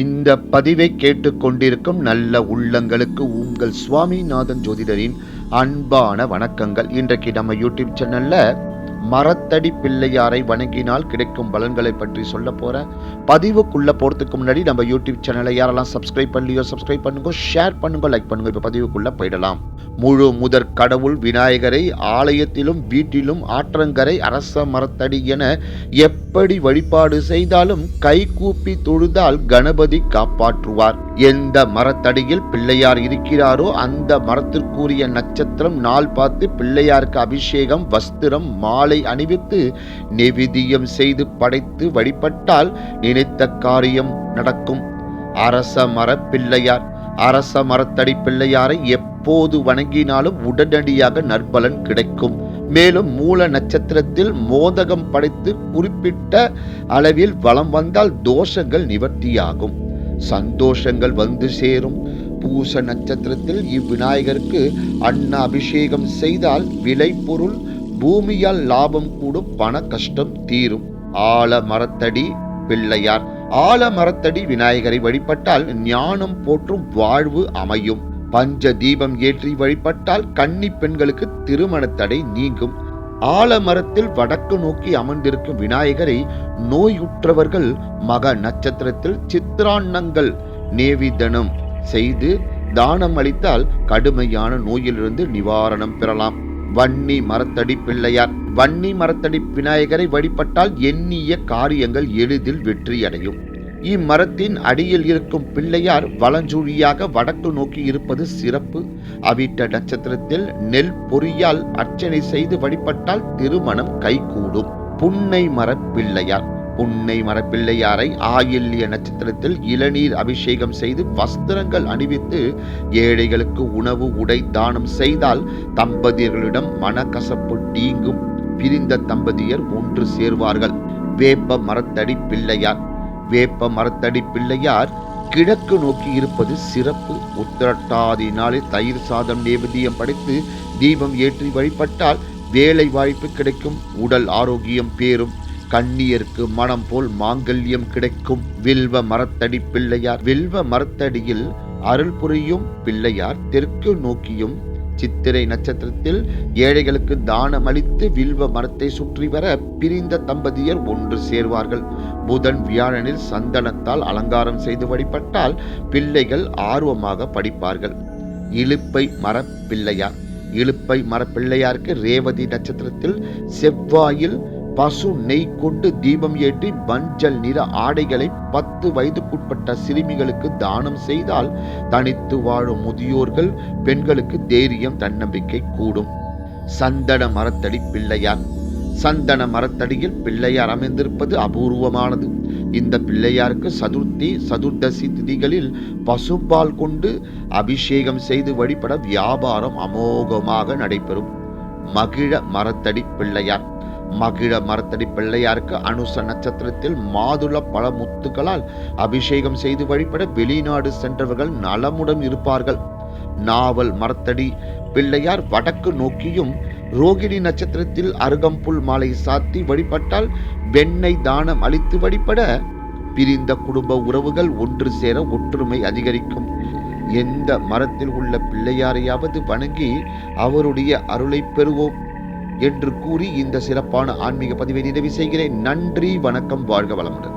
இந்த பதிவை கேட்டுக்கொண்டிருக்கும் நல்ல உள்ளங்களுக்கு உங்கள் சுவாமிநாதன் ஜோதிடரின் அன்பான வணக்கங்கள். இன்றைக்கு நம்ம யூடியூப் சேனல்ல மரத்தடி பிள்ளையாரை வணங்கினால் கிடைக்கும் பலன்களை பற்றி சொல்ல போகிறேன் பதிவுக்குள்ள போறதுக்கு முன்னாடி நம்ம யூடியூப் சேனலை யாரெல்லாம் சப்ஸ்கிரைப் பண்ணலையோ சப்ஸ்கிரைப் பண்ணுங்க ஷேர் பண்ணுங்க லைக் பண்ணுங்க இப்போ பதிவுக்குள்ள போயிடலாம். முழு முதற் கடவுள் விநாயகரை ஆலயத்திலும் வீட்டிலும் ஆற்றங்கரை அரச மரத்தடி என எப்படி வழிபாடு செய்தாலும் கை கூப்பி தொழுதால் கணபதி காப்பாற்றுவார். எந்த மரத்தடியில் பிள்ளையார் இருக்கிறாரோ அந்த மரத்திற்குரிய நட்சத்திரம் நாள் பார்த்து பிள்ளையாருக்கு அபிஷேகம் வஸ்திரம் மாலை அணிவித்து நெவிதியம் செய்து படைத்து வழிபட்டால் நினைத்த காரியம் நடக்கும். அரச மரப்பிள்ளையார் அரச மரத்தடி பிள்ளையாரை எப்போது வணங்கினாலும் உடனடியாக நற்பலன் கிடைக்கும். மேலும் மூல நட்சத்திரத்தில் மோதகம் படைத்து குறிப்பிட்ட அளவில் வளம் வந்தால் தோஷங்கள் நிவர்த்தியாகும். சந்தோஷங்கள் வந்து சேரும். பூச நட்சத்திரத்தில் இவ்விநாயகருக்கு அன்ன அபிஷேகம் செய்தால் விளைபொருள் பூமியால் லாபம் கூடும் பண கஷ்டம் தீரும். ஆல மரத்தடி பிள்ளையார். ஆல மரத்தடி விநாயகரை வழிபட்டால் ஞானம் போற்றும் வாழ்வு அமையும். பஞ்ச தீபம் ஏற்றி வழிபட்டால் கன்னி பெண்களுக்கு திருமண தடை நீங்கும் ஆலமரத்தில் வடக்கு நோக்கி அமர்ந்திருக்கும் விநாயகரை நோயுற்றவர்கள் மக நட்சத்திரத்தில் சித்திராண்ணங்கள் நேவிதனம் செய்து தானம் அளித்தால் கடுமையான நோயிலிருந்து நிவாரணம் பெறலாம். வன்னி மரத்தடி பிள்ளையார். வன்னி மரத்தடி விநாயகரை வழிபட்டால் எண்ணிய காரியங்கள் எளிதில் வெற்றியடையும். இம்மரத்தின் அடியில் இருக்கும் பிள்ளையார் வலஞ்சுழியாக வடக்கு நோக்கி இருப்பது சிறப்பு. அவிட்ட நட்சத்திரத்தில் நெல் பொறியால் அர்ச்சனை செய்து வழிபட்டால் திருமணம் கைகூடும். புன்னை மர பிள்ளையார். புன்னை மரப்பிள்ளையாரை ஆயில்ய நட்சத்திரத்தில் இளநீர் அபிஷேகம் செய்து வஸ்திரங்கள் அணிவித்து ஏழைகளுக்கு உணவு உடை தானம் செய்தால் தம்பதியர்களிடம் மனக்கசப்பு நீங்கும். பிரிந்த தம்பதியர் ஒன்று சேர்வார்கள். வேப்ப மரத்தடி பிள்ளையார் வேப்ப மரத்தடி பிள்ளையார் கிழக்கு நோக்கி இருப்பது சிறப்பு. உத்திரட்டாதி நாளில் தயிர் சாதம் நேபதியம் படைத்து தீபம் ஏற்றி வழிபட்டால் வேலை வாய்ப்பு கிடைக்கும். உடல் ஆரோக்கியம் பேரும். கண்ணியருக்கு மனம் போல் மாங்கல்யம் கிடைக்கும். வில்வ மரத்தடி பிள்ளையார். வில்வ மரத்தடியில் அருள் புரியும் பிள்ளையார். தெற்கு நோக்கியும் சித்திரை நட்சத்திரத்தில் ஏழைகளுக்கு தானம் அளித்து வில்வ மரத்தை சுற்றி வர பிரிந்த தம்பதியர் ஒன்று சேர்வார்கள். புதன் வியாழனில் சந்தனத்தால் அலங்காரம் செய்து வழிபட்டால் பிள்ளைகள் ஆர்வமாக படிப்பார்கள். இழுப்பை மர பிள்ளையார். இழுப்பை மரப்பிள்ளையாருக்கு ரேவதி நட்சத்திரத்தில் செவ்வாயில் பசு நெய் கொண்டு தீபம் ஏற்றி மஞ்சள் நிற ஆடைகளை பத்து வயதுக்குட்பட்ட சிறுமிகளுக்கு தானம் செய்தால் தனித்து வாழும் முதியோர்கள் பெண்களுக்கு தைரியம் தன்னம்பிக்கை கூடும். சந்தன மரத்தடி பிள்ளையார். சந்தன மரத்தடியில் பிள்ளையார் அமைந்திருப்பது அபூர்வமானது. இந்த பிள்ளையாருக்கு சதுர்த்தி சதுர்தசி திதிகளில் பசுப்பால் கொண்டு அபிஷேகம் செய்து வழிபட வியாபாரம் அமோகமாக நடைபெறும். மகிழ மரத்தடி பிள்ளையார். மகிழ மரத்தடி பிள்ளையாருக்கு அனுச நட்சத்திரத்தில் மாதுள பல முத்துக்களால் அபிஷேகம் செய்து வழிபட வெளிநாடு சென்றவர்கள் நலமுடன் இருப்பார்கள். நாவல் மரத்தடி பிள்ளையார் வடக்கு நோக்கியும் ரோகிணி நட்சத்திரத்தில் அருகம்புல் மாலை சாத்தி வழிபட்டால் வெண்ணெய் தானம் அளித்து வழிபட பிரிந்த குடும்ப உறவுகள் ஒன்று சேர ஒற்றுமை அதிகரிக்கும். எந்த மரத்தில் உள்ள பிள்ளையாரையாவது வணங்கி அவருடைய அருளை பெறுவோம். என்று கூறி இந்த சிறப்பான ஆன்மீக பதிவை நிறைவு செய்கிறேன். நன்றி வணக்கம் வாழ்க வளமுடன்.